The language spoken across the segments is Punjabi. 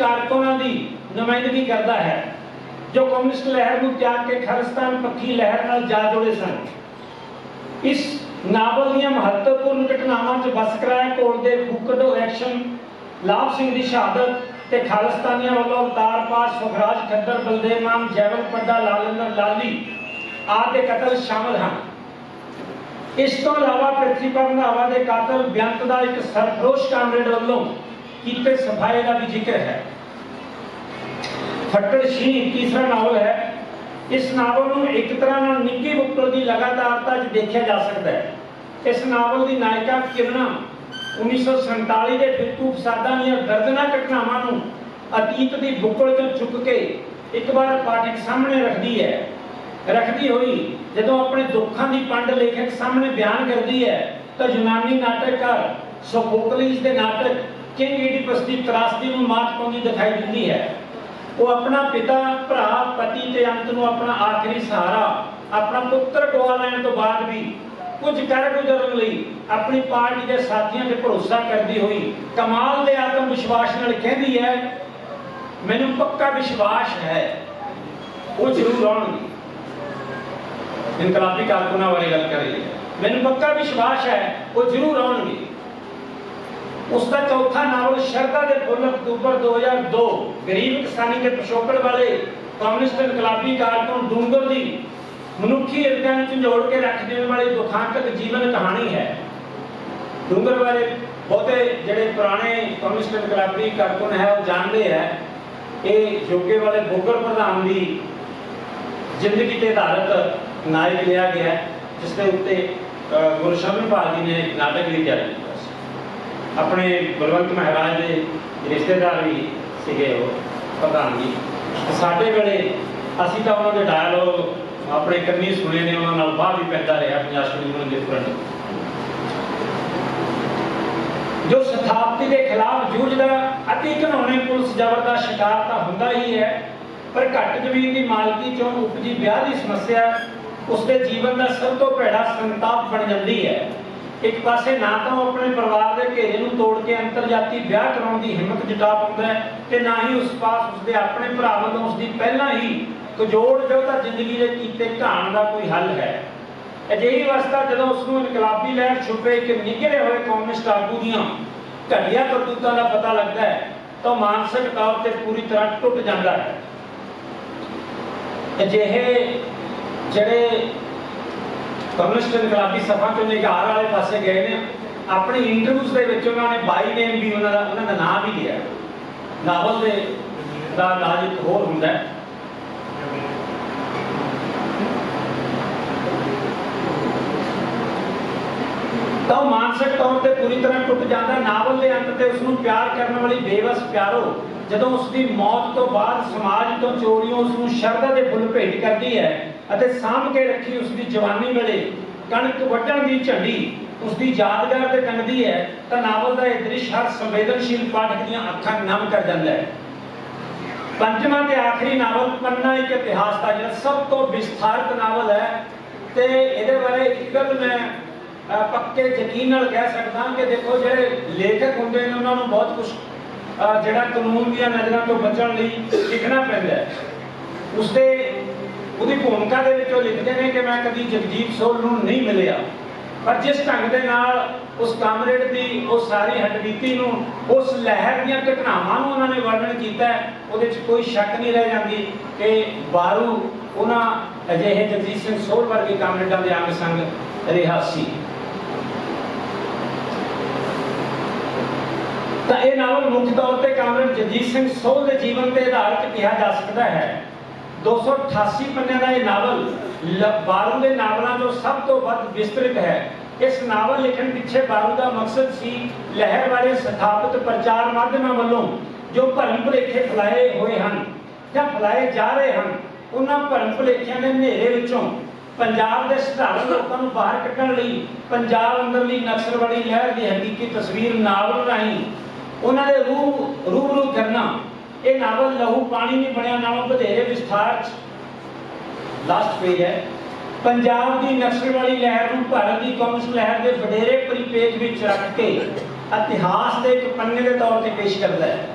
ਕਾਰਕੁਨਾਂ ਦੀ ਨੁਮਾਇੰਦਗੀ ਕਰਦਾ ਹੈ, ਜੋ ਕਮਿਊਨਿਸਟ ਲਹਿਰ ਨੂੰ ਤਿਆਗ ਕੇ ਖਾਲਿਸਤਾਨ ਪੱਖੀ ਲਹਿਰ ਨਾਲ ਜਾ ਜੁੜੇ ਸਨ। ਇਸ ਨਾਵਲ ਦੀਆਂ ਮਹੱਤਵਪੂਰਨ ਘਟਨਾਵਾਂ 'ਚ ਬਸ ਕੋਲ ਦੇ ਫੂਕਡੋ ਐਕਸ਼ਨ, ਲਾਭ ਸਿੰਘ ਦੀ ਸ਼ਹਾਦਤ ਤੇ ਖਾਲਿਸਤਾਨੀਆਂ ਵੱਲੋਂ ਅਵਤਾਰ ਪਾਸ ਸੁਖਰਾਜ ਖੱਦਰ ਬਲਦੇਵ ਮਾਨ ਜੈਵਲ ਪੱਡਾ, ਲਾਲੇਂਦਰ ਲਾਲੀ ਆਦਿ ਕਤਲ ਸ਼ਾਮਲ ਹਨ। ਇਸ ਤੋਂ ਇਲਾਵਾ ਪ੍ਰਿਥਵੀਪਾਲ ਰੰਧਾਵਾ ਦੇ ਕਾਤਲ ਬੇਅੰਤ ਦਾ ਇੱਕ ਸਰਫਰੋਸ਼ ਕਾਮਰੇਡ ਵੱਲੋਂ ਕੀਤੇ ਸਫਾਏ ਦਾ ਵੀ ਜ਼ਿਕਰ ਹੈ। ਫੱਟੜ ਸ਼ੀਨ ਤੀਸਰਾ ਨਾਵਲ ਹੈ। ਇਸ ਨਾਵਲ ਨੂੰ ਇੱਕ ਤਰ੍ਹਾਂ ਨਾਲ ਨਿੱਕੀ ਬੁੱਕਲ ਦੀ ਲਗਾਤਾਰਤਾ 'ਚ ਦੇਖਿਆ ਜਾ ਸਕਦਾ ਹੈ। ਇਸ ਨਾਵਲ ਦੀ ਨਾਇਕਾ ਕਿਰਨਾ 1947 ਦੇ ਫਿਰਕੂ ਫਸਾਦਾਂ ਦੀਆਂ ਦਰਦਨਾ ਘਟਨਾਵਾਂ ਨੂੰ ਅਤੀਤ ਦੀ ਬੁੱਕਲ 'ਚੋਂ ਚੁੱਕ ਕੇ ਇੱਕ ਵਾਰ ਪਾਠਕ ਸਾਹਮਣੇ ਰੱਖਦੀ ਹੈ। ਰੱਖਦੀ ਹੋਈ ਜਦੋਂ ਆਪਣੇ ਦੁੱਖਾਂ ਦੀ ਪੰਡ ਲੇਖਕ ਸਾਹਮਣੇ ਬਿਆਨ ਕਰਦੀ ਹੈ ਤਾਂ ਯੂਨਾਨੀ ਨਾਟਕਕਾਰ ਸੋਫੋਕਲੀਸ ਦੇ ਨਾਟਕ ਕਿੰਗ ਈਡੀਪਸ ਤਰਾਸਦੀ ਨੂੰ ਮਾਤ ਪਾਉਂਦੀ ਦਿਖਾਈ ਦਿੰਦੀ ਹੈ। ਉਹ ਆਪਣਾ ਪਿਤਾ, ਭਰਾ, ਪਤੀ ਤੇ ਅੰਤ ਨੂੰ ਆਪਣਾ ਆਖਰੀ ਸਹਾਰਾ, ਆਪਣਾ ਪੁੱਤਰ ਗਵਾ ਲੈਣ ਤੋਂ ਬਾਅਦ ਵੀ ਕੁਝ ਕਰ ਗੁਜ਼ਰਨ ਲਈ ਆਪਣੀ ਪਾਰਟੀ ਦੇ ਸਾਥੀਆਂ ਤੇ ਭਰੋਸਾ ਕਰਦੀ ਹੋਈ ਕਮਾਲ ਦੇ ਆਤਮ ਵਿਸ਼ਵਾਸ ਨਾਲ ਕਹਿੰਦੀ ਹੈ, ਮੈਨੂੰ ਪੱਕਾ ਵਿਸ਼ਵਾਸ ਹੈ। ਉਹ ਜ਼ਰੂਰ ਆਉਣਗੇ। ਇਨਕਲਾਬੀ ਕਾਰਕੁਨਾਂ ਬਾਰੇ ਗੱਲ ਕਰ ਰਹੀ ਹੈ ਮੈਨੂੰ ਪੱਕਾ ਵਿਸ਼ਵਾਸ ਹੈ, ਉਹ ਜ਼ਰੂਰ ਆਉਣਗੇ। ਉਸ ਦਾ ਚੌਥਾ ਨਾਵਲ ਸ਼ਰਦਾ ਦੇ ਫੁੱਲ ਅਕਤੂਬਰ 2002 ਗਰੀਬ ਕਿਸਾਨੀ ਦੇ ਪਿਛੋਕੜ ਵਾਲੇ ਕਮਿਊਨਿਸਟ ਇਨਕਲਾਬੀ ਕਾਰਕੁਨ ਡੂੰਗਰ ਦੀ ਮਨੁੱਖੀ ਹਿਰਦਿਆਂ ਨੂੰ ਝੰਜੋੜ ਕੇ ਰੱਖ ਦੇਣ ਵਾਲੀ ਦੁਖਾਂਤਕ ਜੀਵਨ ਕਹਾਣੀ ਹੈ। ਡੂੰਗਰ ਵਾਲੇ ਬਹੁਤੇ ਜਿਹੜੇ ਪੁਰਾਣੇ ਕਮਿਊਨਿਸਟ ਇਨਕਲਾਬੀ ਕਾਰਕੁਨ ਹੈ ਉਹ ਜਾਣਦੇ ਹੈ ਇਹ ਯੋਗੇ ਵਾਲੇ ਬੋਗਰ ਪ੍ਰਧਾਨ ਦੀ ਜ਼ਿੰਦਗੀ ਤੇ ਆਧਾਰਿਤ ਨਾਇਕ ਲਿਆ ਗਿਆ ਜਿਸ ਦੇ ਉੱਤੇ ਅਹ, ਗੁਰਸ਼ਮੀ ਭਾਜੀ ਨੇ ਨਾਟਕ ਵੀ ਤਿਆਰ ਆਪਣੇ ਬਲਵੰਤ ਮਹਾਰਾਜ ਦੇ ਰਿਸ਼ਤੇਦਾਰ ਵੀ ਸੀਗੇ ਉਹ, ਪ੍ਰਧਾਨ ਜੀ। ਸਾਡੇ ਵੇਲੇ ਅਸੀਂ ਤਾਂ ਉਹਨਾਂ ਦੇ ਡਾਇਲੋਗ ਆਪਣੇ ਕੰਨੀ ਸੁਣੇ ਨੇ, ਉਹਨਾਂ ਨਾਲ ਬਾਹਰ ਵੀ ਪੈਂਦਾ ਰਿਹਾ, ਪੰਜਾਬ ਸ਼੍ਰੀ ਦੇ ਜੋ ਸਥਾਪਤੀ ਦੇ ਖਿਲਾਫ ਜੂਝਦਾ ਅਤੀ ਘਨੌਣੇ ਪੁਲਿਸ ਜ਼ਬਰ ਦਾ ਸ਼ਿਕਾਰ ਤਾਂ ਹੁੰਦਾ ਹੀ ਹੈ, ਪਰ ਘੱਟ ਜ਼ਮੀਨ ਦੀ ਮਾਲਕੀ ਚੋਂ ਉਪਜੀ ਵਿਆਹ ਦੀ ਸਮੱਸਿਆ ਉਸ ਦੇ ਜੀਵਨ ਦਾ ਸਭ ਤੋਂ ਭੈੜਾ ਸੰਤਾਪ ਬਣ ਜਾਂਦੀ ਹੈ। ਇੱਕ ਪਾਸੇ ਨਾ ਤਾਂ ਉਹ ਆਪਣੇ ਪਰਿਵਾਰ ਤੋੜ ਕੇ ਅੰਤਰਜਾਤੀ ਵਿਆਹ ਕਰਾਉਣ ਦੀ ਹਿੰਮਤ ਜੁਟਾ ਪਾਉਂਦਾ ਹੈ ਤੇ ਨਾ ਹੀ ਉਸ ਪਾਸ ਉਸਦੇ ਆਪਣੇ ਭਰਾ ਵੱਲੋਂ ਉਸਦੀ ਪਹਿਲਾਂ ਹੀ ਕਜੋੜ ਜੋ ਤਾਂ ਜ਼ਿੰਦਗੀ ਦੇ ਕੀਤੇ ਘਾਣ ਦਾ ਕੋਈ ਹੱਲ ਹੈ। ਅਜਿਹੀ ਅਵਸਥਾ ਜਦੋਂ ਉਸ ਨੂੰ ਇਨਕਲਾਬੀ ਲਹਿਰ ਛੁਪੇ ਕਿ ਨਿਗਰੇ ਹੋਏ ਕਮਿਊਨਿਸਟ ਆਗੂ ਦੀਆਂ ਘਟੀਆ ਕਰਤੂਤਾਂ ਦਾ ਪਤਾ ਲੱਗਦਾ ਹੈ, ਤਾਂ ਮਾਨਸਿਕ ਤੌਰ ਤੇ ਪੂਰੀ ਤਰ੍ਹਾਂ ਟੁੱਟ ਜਾਂਦਾ ਹੈ। ਅਜਿਹੇ ਜਿਹੜੇ ਕਮਿਊਨਿਸਟ ਇਨਕਲਾਬੀ ਸਭਾ ਤੋਂ ਨਿਗਾਰ ਵਾਲੇ ਪਾਸੇ ਗਏ ਨੇ ਆਪਣੀ ਇੰਟਰਵਿਊਜ਼ ਦੇ ਵਿੱਚ ਉਹਨਾਂ ਨੇ ਬਾਈ ਨੇਮ ਵੀ ਉਹਨਾਂ ਦਾ ਉਹਨਾਂ ਦਾ ਨਾਮ ਵੀ ਲਿਆ। ਨਾਵਲ ਦੇ ਦਾ ਨਾਮ ਇੱਕ ਹੋਰ ਹੁੰਦਾ ਹੈ। ਤਾਂ ਮਾਨਸਿਕ ਤੌਰ ਤੇ ਪੂਰੀ ਤਰ੍ਹਾਂ ਟੁੱਟ ਜਾਂਦਾ। ਨਾਵਲ ਦੇ ਅੰਤ ਤੇ ਉਸ ਨੂੰ ਪਿਆਰ ਕਰਨ ਵਾਲੀ ਬੇਵਸ ਪਿਆਰੋ, ਜਦੋਂ ਉਸ ਦੀ ਮੌਤ ਤੋਂ ਬਾਅਦ ਸਮਾਜ ਤੋਂ ਚੋਰੀਆਂ ਉਸ ਨੂੰ ਸ਼ਰਧਾ ਦੇ ਫੁੱਲ ਭੇਟ ਕਰਦੀ ਹੈ ਅਤੇ ਸਾਂਭ ਕੇ ਰੱਖੀ ਉਸ ਦੀ ਜਵਾਨੀ ਵੇਲੇ ਕਣਕ ਵੱਢਣ ਦੀ ਝੰਡੀ ਉਸ ਦੀ ਯਾਦਗਾਰ ਤੇ ਟੰਗਦੀ ਹੈ, ਤਾਂ ਨਾਵਲ ਦਾ ਇਹ ਦ੍ਰਿਸ਼ ਹਰ ਸੰਵੇਦਨਸ਼ੀਲ ਪਾਠਕ ਦੀਆਂ ਅੱਖਾਂ ਨਮ ਕਰ ਜਾਂਦਾ ਹੈ। ਪੰਜਵਾਂ ਤੇ ਆਖਰੀ ਨਾਵਲ ਪੰਨਾ ਇੱਕ ਇਤਿਹਾਸ ਦਾ ਜਿਹੜਾ ਸਭ ਤੋਂ ਵਿਸਥਾਰਤ ਨਾਵਲ ਹੈ ਤੇ ਇਹਦੇ ਬਾਰੇ ਇੱਕ ਗੱਲ ਮੈਂ ਪੱਕੇ ਯਕੀਨ ਨਾਲ ਕਹਿ ਸਕਦਾ ਕਿ ਦੇਖੋ ਜਿਹੜੇ ਲੇਖਕ ਹੁੰਦੇ ਨੇ, ਉਹਨਾਂ ਨੂੰ ਬਹੁਤ ਕੁਝ ਜਿਹੜਾ ਕਾਨੂੰਨ ਦੀਆਂ ਨਜ਼ਰਾਂ ਤੋਂ ਬਚਣ ਲਈ ਲਿਖਣਾ ਪੈਂਦਾ ਹੈ। ਉਸਦੇ, ਉਹਦੀ ਭੂਮਿਕਾ ਦੇ ਵਿੱਚ ਉਹ ਲਿਖਦੇ ਨੇ ਕਿ ਮੈਂ ਕਦੀ ਜਗਜੀਤ ਸੋਲ ਨੂੰ ਨਹੀਂ ਮਿਲਿਆ। ਪਰ ਜਿਸ ਢੰਗ ਦੇ ਨਾਲ ਉਸ ਕਾਮਰੇਡ ਦੀ ਉਹ ਸਾਰੀ ਹੱਡਬੀਤੀ ਨੂੰ, ਉਸ ਲਹਿਰ ਦੀਆਂ ਘਟਨਾਵਾਂ ਨੂੰ ਉਹਨਾਂ ਨੇ ਵਰਣਨ ਕੀਤਾ ਉਹਦੇ 'ਚ ਕੋਈ ਸ਼ੱਕ ਨਹੀਂ ਰਹਿ ਜਾਂਦੀ ਕਿ ਬਾਰੂ ਉਹਨਾਂ ਅਜਿਹੇ ਜਗਜੀਤ ਸਿੰਘ ਸੋਲ ਵਰਗੇ ਕਾਮਰੇਡਾਂ ਦੇ ਅੰਗ ਸੰਗ ਰਿਹਾ ਸੀ। ਤਾਂ ਇਹ ਨਾਵਲ ਮੁੱਖ ਤੌਰ ਤੇ ਕਾਮਰੇਡ ਜਗਜੀਤ ਸਿੰਘ ਸੋਲ ਦੇ ਜੀਵਨ ਤੇ ਆਧਾਰਿਤ ਕਿਹਾ ਜਾ ਸਕਦਾ ਹੈ 288 ਪੰਨਿਆਂ ਦਾ ਇਹ ਨਾਵਲ ਬਾਰੂ ਦੇ ਨਾਵਲਾਂ ਤੋਂ ਸਭ ਤੋਂ ਵੱਧ ਵਿਸਤ੍ਰਿਤ ਹੈ। ਇਸ ਨਾਵਲ ਲਿਖਣ ਪਿੱਛੇ ਬਾਰੂ ਦਾ ਮਕਸਦ ਸੀ ਲਹਿਰ ਵਾਲੇ ਸਥਾਪਿਤ ਪ੍ਰਚਾਰ ਮਾਧਿਅਮਾਂ ਵੱਲੋਂ ਜੋ ਭਰਮ ਭੁਲੇਖੇ ਫੈਲਾਏ ਹੋਏ ਹਨ ਜਾਂ ਫੈਲਾਏ ਜਾ ਰਹੇ ਹਨ, ਉਹਨਾਂ ਭਰਮ ਭੁਲੇਖਿਆਂ ਦੇ ਹਨੇਰੇ ਵਿੱਚੋਂ ਪੰਜਾਬ ਦੇ ਸਧਾਰਨ ਲੋਕਾਂ ਨੂੰ ਬਾਹਰ ਕੱਢਣ ਲਈ ਪੰਜਾਬ ਅੰਦਰਲੀ ਨਕਸਲਵਾੜੀ ਲਹਿਰ ਦੀ ਹਕੀਕੀ ਤਸਵੀਰ ਨਾਵਲ ਰਾਹੀਂ ਉਹਨਾਂ ਦੇ ਰੂਹ ਰੂਬਰੂ ਕਰਨਾ ਇਹ ਨਾਵਲ ਲਹੂ ਪਾਣੀ ਨਹੀਂ ਬਣਿਆ, ਨਾਲੋਂ ਵਧੇਰੇ ਵਿਸਥਾਰ ਚ। ਲਾਸਟ ਪੇਜ ਹੈ। ਪੰਜਾਬ ਦੀ ਨਕਸਲਵਾੜੀ ਲਹਿਰ ਨੂੰ ਭਾਰਤ ਦੀ ਕਮਿਊਨਿਸਟ ਲਹਿਰ ਦੇ ਵਡੇਰੇ ਪਰਿਪੇਖ ਵਿੱਚ ਰੱਖ ਕੇ ਇਤਿਹਾਸ ਦੇ ਇੱਕ ਪੰਨੇ ਦੇ ਤੌਰ ਤੇ ਪੇਸ਼ ਕਰਦਾ ਹੈ।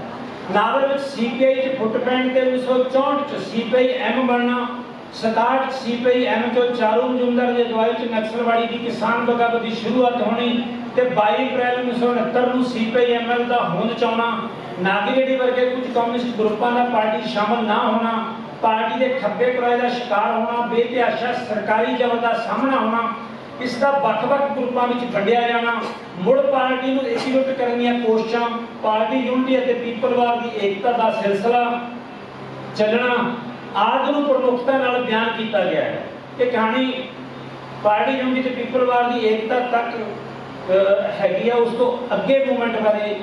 ਨਾਵਲ ਵਿੱਚ ਸੀਪੀਆਈ ਚ ਫੁੱਟਪ੍ਰਿੰਟ ਤੇ 1964 ਚ ਸੀਪੀਆਈ ਐਮ ਬਣਨਾ 67 ਸੀਪੀਆਈ ਐਮ ਤੋਂ ਚਾਰੂ ਮਜੁਮਦਾਰ ਦੀ ਅਗਵਾਈ ਚ ਨਕਸਲਵਾੜੀ ਦੀ ਕਿਸਾਨ ਬਗਾਵਤ ਦੀ ਸ਼ੁਰੂਆਤ ਹੋਣੀ ਤੇ 22 ਅਪ੍ਰੈਲ 1969 ਨੂੰ ਸੀਪੀਆਈ ਐਮਐਲ ਦਾ ਹੋਂਦ ਚ ਆਉਣਾ ਵਰਗੇ ਕੁਝ ਕਮਿਊਨਿਸਟ ਗਰੁੱਪਾਂ ਦਾ ਪਾਰਟੀ ਸ਼ਾਮਲ ਨਾ ਹੋਣਾ, ਪਾਰਟੀ ਦੇ ਖੱਬੇ ਪਰਾਏ ਦਾ ਸ਼ਿਕਾਰ ਹੋਣਾ ਬੇਤਿਆਸ਼ਾ ਸਰਕਾਰੀ ਜਬਰ ਦਾ ਸਾਹਮਣਾ ਹੋਣਾ ਇਸ ਦਾ ਵੱਖ-ਵੱਖ ਗਰੁੱਪਾਂ ਵਿੱਚ ਵੰਡਿਆ ਜਾਣਾ, ਮੁੜ ਪਾਰਟੀ ਨੂੰ ਏਕੀਕ੍ਰਿਤ ਕਰਨ ਦੀਆਂ ਕੋਸ਼ਿਸ਼ਾਂ, ਪਾਰਟੀ ਯੂਨਿਟੀ ਅਤੇ ਪੀਪਲਵਾਦ ਦੀ ਏਕਤਾ ਦਾ ਸਿਲਸਿਲਾ ਚੱਲਣਾ, ਆਦਿ ਨੂੰ ਪ੍ਰਮੁੱਖਤਾ ਨਾਲ ਬਿਆਨ ਕੀਤਾ ਗਿਆ ਹੈ ਇਹ ਕਹਾਣੀ ਪਾਰਟੀ ਯੂਨਿਟੀ ਤੇ ਪੀਪਲਵਾਦ ਦੀ ਏਕਤਾ ਤੱਕ ਹੈਗੀ ਆ, ਉਸ ਤੋਂ ਅੱਗੇ ਮੂਵਮੈਂਟ ਬਾਰੇ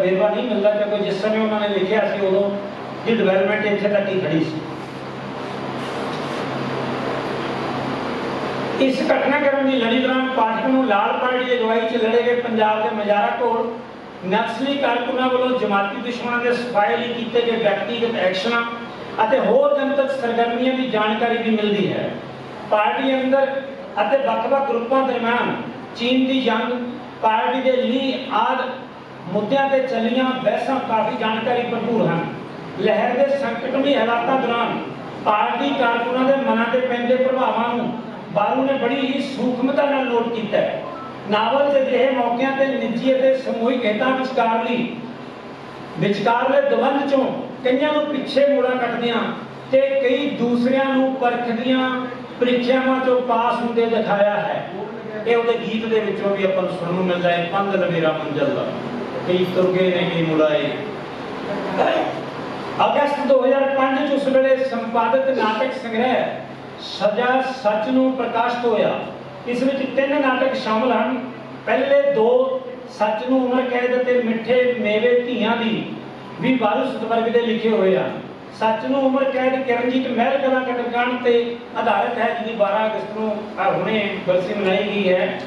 ਵੇਰਵਾ ਨਹੀਂ ਮਿਲਦਾ, ਕਿਉਂਕਿ ਜਿਸ ਸਮੇਂ ਉਹਨਾਂ ਨੇ ਲਿਖਿਆ ਸੀ, ਉਦੋਂ ਦੀ ਡਿਵੈਲਪਮੈਂਟ ਇੱਥੇ ਤੱਕ ਹੀ ਖੜੀ ਸੀ। ਇਸ ਘਟਨਾਕ੍ਰਮ ਦੀ ਲੜੀ ਦੌਰਾਨ ਪਾਰਟੀ ਨੂੰ ਲਾਲ ਪਾਰਟੀ ਦੀ ਅਗਵਾਈ 'ਚ ਲੜੇ ਗਏ ਪੰਜਾਬ ਦੇ ਮਜਾਰਾ ਕੋਲ। ਨਕਸਲੀ ਕਾਰਕੁਨਾਂ ਵੱਲੋਂ ਜਮਾਤੀ ਦੁਸ਼ਮਣਾਂ ਦੇ ਸਫ਼ਾਈ ਲਈ ਕੀਤੇ ਗਏ ਵਿਅਕਤੀਗਤ ਐਕਸ਼ਨਾਂ ਅਤੇ ਹੋਰ ਜਨਤਕ ਸਰਗਰਮੀਆਂ ਦੀ ਜਾਣਕਾਰੀ ਵੀ ਮਿਲਦੀ ਹੈ। ਪਾਰਟੀ ਅੰਦਰ ਅਤੇ ਵੱਖ-ਵੱਖ ਗਰੁੱਪਾਂ ਦਰਮਿਆਨ ਚੀਨ ਦੀ ਜੰਗ, ਪਾਰਟੀ ਦੇ ਲਈ ਆਦ ਮੁੱਦਿਆਂ ਤੇ ਚੱਲੀਆਂ ਬਹਿਸਾਂ ਕਾਫੀ ਜਾਣਕਾਰੀ ਭਰਪੂਰ ਹਨ। ਲਹਿਰ ਦੇ ਸੰਕਟਮਈ ਹਾਲਾਤਾਂ ਦੌਰਾਨ ਪਾਰਟੀ ਕਾਰਕੁਨਾਂ ਦੇ ਮਨਾਂ ਤੇ ਪੈਂਦੇ ਪ੍ਰਭਾਵਾਂ ਨੂੰ ਬਾਰੂ ਨੇ ਬੜੀ ਹੀ ਸੂਖਮਤਾ ਨਾਲ ਨੋਟ ਕੀਤਾ ਹੈ। ਨਾਵਲ ਦੇ ਜਿਹੇ ਮੌਕਿਆਂ ਤੇ ਨਿੱਜੀ ਅਤੇ ਸਮੂਹਿਕ ਹਿੱਤਾਂ ਵਿਚਕਾਰਲੀ ਵਿਚਕਾਰਲੇ ਦਵੰਦ ਚੋਂ ਕਈਆਂ ਨੂੰ ਪਿੱਛੇ ਮੋੜਾ ਕੱਟਦਿਆਂ ਤੇ ਕਈ ਦੂਸਰਿਆਂ ਨੂੰ ਪਰਖਦੀਆਂ ਪ੍ਰੀਖਿਆਵਾਂ ਚੋਂ ਪਾਸ ਹੁੰਦੇ ਦਿਖਾਇਆ ਹੈ। ਇਹ ਉਹਦੇ ਗੀਤ ਦੇ ਵਿੱਚੋਂ ਵੀ ਆਪਾਂ ਨੂੰ ਸੁਣਨ ਨੂੰ ਮਿਲਦਾ ਹੈ ਪੰਧ ਲਵੇਰਾ ਮੰਜ਼ਲ ਦਾ। ਕਈ ਤੁਰ ਗਏ ਨੇ ਮੁੜਾਏ ਅਗਸਤ 2005 ਚ ਉਸ ਵੇਲੇ ਸੰਪਾਦਿਤ ਨਾਟਕ ਸੰਗ੍ਰਹਿ ਸਜ਼ਾ ਸੱਚ ਨੂੰ ਪ੍ਰਕਾਸ਼ਿਤ ਹੋਇਆ। ਇਸ ਵਿੱਚ ਤਿੰਨ ਨਾਟਕ ਸ਼ਾਮਲ ਹਨ। ਪਹਿਲੇ ਦੋ ਸੱਚ ਨੂੰ ਉਮਰ ਕੈਦ ਅਤੇ ਮਿੱਠੇ ਮੇਵੇ ਧੀਆਂ ਦੀ ਵੀ ਬਾਰੂ ਸਤਵਰਗ ਦੇ ਲਿਖੇ ਹੋਏ ਹਨ। ਸੱਚ ਨੂੰ ਉਮਰ ਕੈਦ ਕਿਰਨਜੀਤ ਮਹਿਲ ਕਲਾ ਕਟਕਾਣ ਤੇ ਆਧਾਰਿਤ ਹੈ ਜਿਹਦੀ 12 ਅਗਸਤ ਨੂੰ ਹੁਣੇ ਬਰਸੀ ਮਨਾਈ ਗਈ ਹੈ।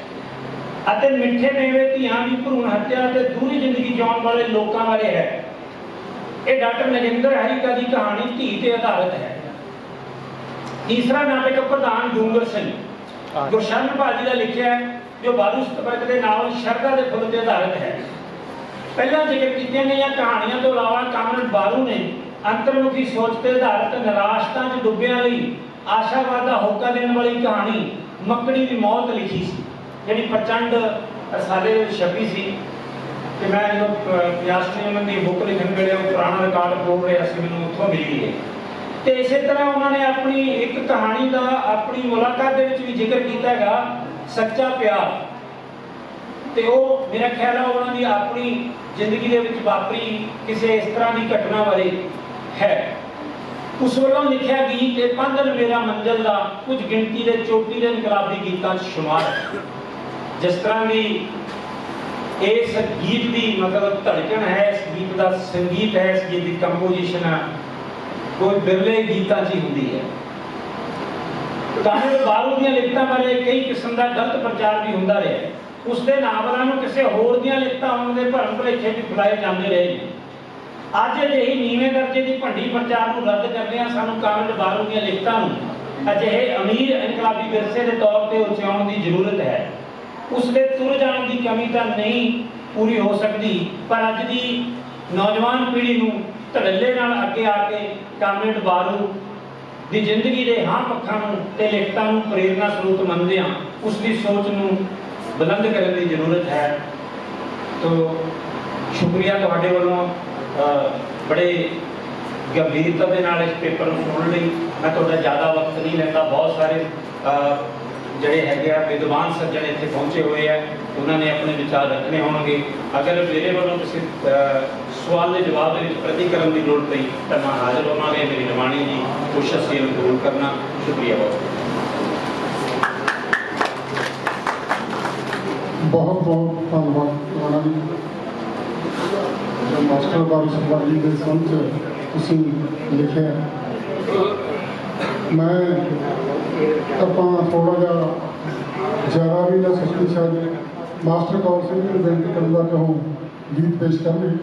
ਅਤੇ ਮਿੱਠੇ ਮੇਵੇ ਧੀਆਂ ਦੀ ਭਰੂਣ ਹੱਤਿਆ ਤੇ ਦੂਰੀ ਜ਼ਿੰਦਗੀ ਜਿਉਣ ਵਾਲੇ ਲੋਕਾਂ ਬਾਰੇ ਹੈ। ਇਹ ਡਾਕਟਰ ਨਰਿੰਦਰ ਹਰੀਕਾ ਦੀ ਕਹਾਣੀ ਧੀ ਤੇ ਆਧਾਰਿਤ ਹੈ। ਤੀਸਰਾ ਨਾਟਕ ਪ੍ਰਧਾਨ ਡੂੰਗਰ ਸਿੰਘ। ਗੁਰਸ਼ਨ ਭਾਜੀ ਦਾ ਲਿਖਿਆ ਹੈ ਜੋ ਬਾਰੂ ਸਤਵਰਗ ਦੇ ਨਾਵਲ ਸ਼ਰਦਾ ਦੇ ਫੁੱਲ ਤੇ ਆਧਾਰਿਤ ਹੈ। ਪਹਿਲਾਂ ਜ਼ਿਕਰ ਕੀਤੀਆਂ ਗਈਆਂ ਕਹਾਣੀਆਂ ਤੋਂ ਇਲਾਵਾ ਕਾਮਰੇਡ ਬਾਰੂ ਨੇ ਅੰਤਰਮੁਖੀ ਸੋਚ ਤੇ ਆਧਾਰਿਤ ਨਿਰਾਸ਼ਤਾ 'ਚ ਡੁੱਬਿਆਂ ਲਈ ਆਸ਼ਾਵਾਦ ਦਾ ਹੋਕਾ ਦੇਣ ਵਾਲੀ ਕਹਾਣੀ ਮੱਕੜੀ ਦੀ ਮੌਤ ਲਿਖੀ ਸੀ। ਜਿਹੜੀ ਪ੍ਰਚੰਡ ਰਸਾਲੇ ਛਪੀ ਸੀ। ਤੇ ਮੈਂ ਜਦੋਂ ਪਿਆਸਟਰੀ ਦੀ ਬੁੱਕ ਲਿਖਣ ਵੇਲੇ ਉਹ ਪੁਰਾਣਾ ਰਿਕਾਰਡ ਪੜ੍ਹ ਰਿਹਾ ਸੀ, ਮੈਨੂੰ ਉੱਥੋਂ ਮਿਲੀ ਹੈ। ਤੇ ਇਸੇ ਤਰ੍ਹਾਂ ਉਹਨਾਂ ਨੇ ਆਪਣੀ ਇੱਕ ਕਹਾਣੀ ਦਾ ਆਪਣੀ ਮੁਲਾਕਾਤ ਦੇ ਵਿੱਚ ਵੀ ਜ਼ਿਕਰ ਕੀਤਾ ਹੈਗਾ, ਸੱਚਾ ਪਿਆਰ। ਤੇ ਉਹ ਮੇਰਾ ਖਿਆਲ ਹੈ ਉਹਨਾਂ ਦੀ ਆਪਣੀ ਜ਼ਿੰਦਗੀ ਦੇ ਵਿੱਚ ਵਾਪਰੀ ਕਿਸੇ ਇਸ ਤਰ੍ਹਾਂ ਦੀ ਘਟਨਾ ਬਾਰੇ। ਹੈ। ਉਸ ਵੱਲੋਂ ਲਿਖਿਆ ਗੀਤ ਇਹ ਪੰਧਨ ਮੇਰਾ ਮੰਜ਼ਲ ਦਾ ਕੁਝ ਗਿਣਤੀ ਦੇ ਚੋਟੀ ਦੇ ਇਨਕਲਾਬੀ ਗੀਤਾਂ 'ਚ ਸ਼ੁਮਾਰ ਹੈ। ਜਿਸ ਤਰ੍ਹਾਂ ਦੀ ਇਸ ਗੀਤ ਦੀ ਮਤਲਬ ਧੜਕਣ ਹੈ, ਇਸ ਗੀਤ ਦਾ ਸੰਗੀਤ ਹੈ, ਇਸ ਗੀਤ ਦੀ ਕੰਪੋਜੀਸ਼ਨ ਹੈ ਕੋਈ ਬਿਰਲੇ ਗੀਤਾਂ 'ਚ ਹੁੰਦੀ ਹੈ। ਕਾਨੂੰਨ ਬਾਰੂ ਦੀਆਂ ਲਿਖਤਾਂ ਬਾਰੇ ਕਈ ਕਿਸਮ ਦਾ ਗਲਤ ਪ੍ਰਚਾਰ ਵੀ ਹੁੰਦਾ ਰਿਹਾ। ਉਸ ਦੇ ਨਾਵਲਾਂ ਨੂੰ ਕਿਸੇ ਹੋਰ ਦੀਆਂ ਲਿਖਤਾਂ ਹੋਣ ਦੇ ਭਰਮ ਭੁਲੇਖੇ ਵੀ ਫੈਲਾਏ ਜਾਂਦੇ ਰਹੇ। ਨੇ ਅੱਜ ਅਜਿਹੀ ਨੀਵੇਂ ਦਰਜੇ ਦੀ ਭੰਡੀ ਪ੍ਰਚਾਰ ਨੂੰ ਰੱਦ ਕਰਦਿਆਂ ਸਾਨੂੰ ਕਾਨੂੰਨ ਬਾਰੂ ਦੀਆਂ ਲਿਖਤਾਂ ਨੂੰ ਅਜਿਹੇ ਅਮੀਰ ਇਨਕਲਾਬੀ ਵਿਰਸੇ ਦੇ ਤੌਰ ਤੇ ਉਚਾਉਣ ਦੀ ਜ਼ਰੂਰਤ ਹੈ। ਉਸ ਦੇ ਤੁਰ ਜਾਣ ਦੀ ਕਮੀ ਤਾਂ ਨਹੀਂ ਪੂਰੀ ਹੋ ਸਕਦੀ, ਪਰ ਅੱਜ ਦੀ ਨੌਜਵਾਨ ਪੀੜ੍ਹੀ ਨੂੰ ਧੜੱਲੇ ਨਾਲ ਅੱਗੇ ਆ ਕੇ ਕਾਮਰੇਡ ਬਾਰੂ ਦੀ ਜ਼ਿੰਦਗੀ ਦੇ ਹਾਂ ਪੱਖਾਂ ਨੂੰ ਤੇ ਲਿਖਤਾਂ ਨੂੰ ਪ੍ਰੇਰਨਾ ਸਰੋਤ ਮੰਨਦੇ ਹਾਂ ਉਸ ਦੀ ਸੋਚ ਨੂੰ ਬੁਲੰਦ ਕਰਨ ਦੀ ਜ਼ਰੂਰਤ ਹੈ। ਤੋ, ਸ਼ੁਕਰੀਆ ਤੁਹਾਡੇ ਵੱਲੋਂ। ਬੜੇ ਗੰਭੀਰਤਾ ਦੇ ਨਾਲ ਇਸ ਪੇਪਰ ਨੂੰ ਸੁਣਨ ਲਈ ਮੈਂ ਤੁਹਾਡਾ ਜ਼ਿਆਦਾ ਵਕਤ ਨਹੀਂ ਲੈਂਦਾ। ਬਹੁਤ ਸਾਰੇ ਜਿਹੜੇ ਹੈਗੇ ਆ, ਵਿਦਵਾਨ ਸੱਜਣ ਇੱਥੇ ਪਹੁੰਚੇ ਹੋਏ ਆ। ਉਹਨਾਂ ਨੇ ਆਪਣੇ ਵਿਚਾਰ ਰੱਖਣੇ ਹੋਣਗੇ। ਅਗਰ ਮੇਰੇ ਵੱਲੋਂ ਕਿਸੇ ਸਵਾਲ ਦੇ ਜਵਾਬ ਦੇ ਵਿੱਚ ਪ੍ਰਤੀਕਰਮ ਦੀ ਲੋੜ ਪਈ, ਤਾਂ ਮੈਂ ਹਾਜ਼ਰ ਹੋਵਾਂਗੇ। ਮੇਰੀ ਨਿਮਾਣੀ ਦੀ ਕੋਸ਼ਿਸ਼ ਸੀ ਇਹਨੂੰ ਕਬੂਲ ਕਰਨਾ। ਸ਼ੁਕਰੀਆ ਬਹੁਤ। ਬਹੁਤ ਬਹੁਤ ਧੰਨਵਾਦ ਰਾਣਾ ਜੀ। ਮਾਸਟਰ ਬਾਬੂ ਸਤਵਾਜੀ ਦੇ ਸੰਤ ਤੁਸੀਂ ਲਿਖਿਆ ਮੈਂ ਆਪਾਂ ਥੋੜਾ ਜਿਹਾ ਜ਼ਿਆਦਾ ਵੀ ਨਾ ਸੋਚੀ ਸ਼ਾਇਦ ਮਾਸਟਰ ਕੌਰ ਸਿੰਘ ਜੀ ਨੂੰ ਬੇਨਤੀ ਕਰੂੰਗਾ ਕਿ ਉਹ ਗੀਤ ਪੇਸ਼ ਕਰਨ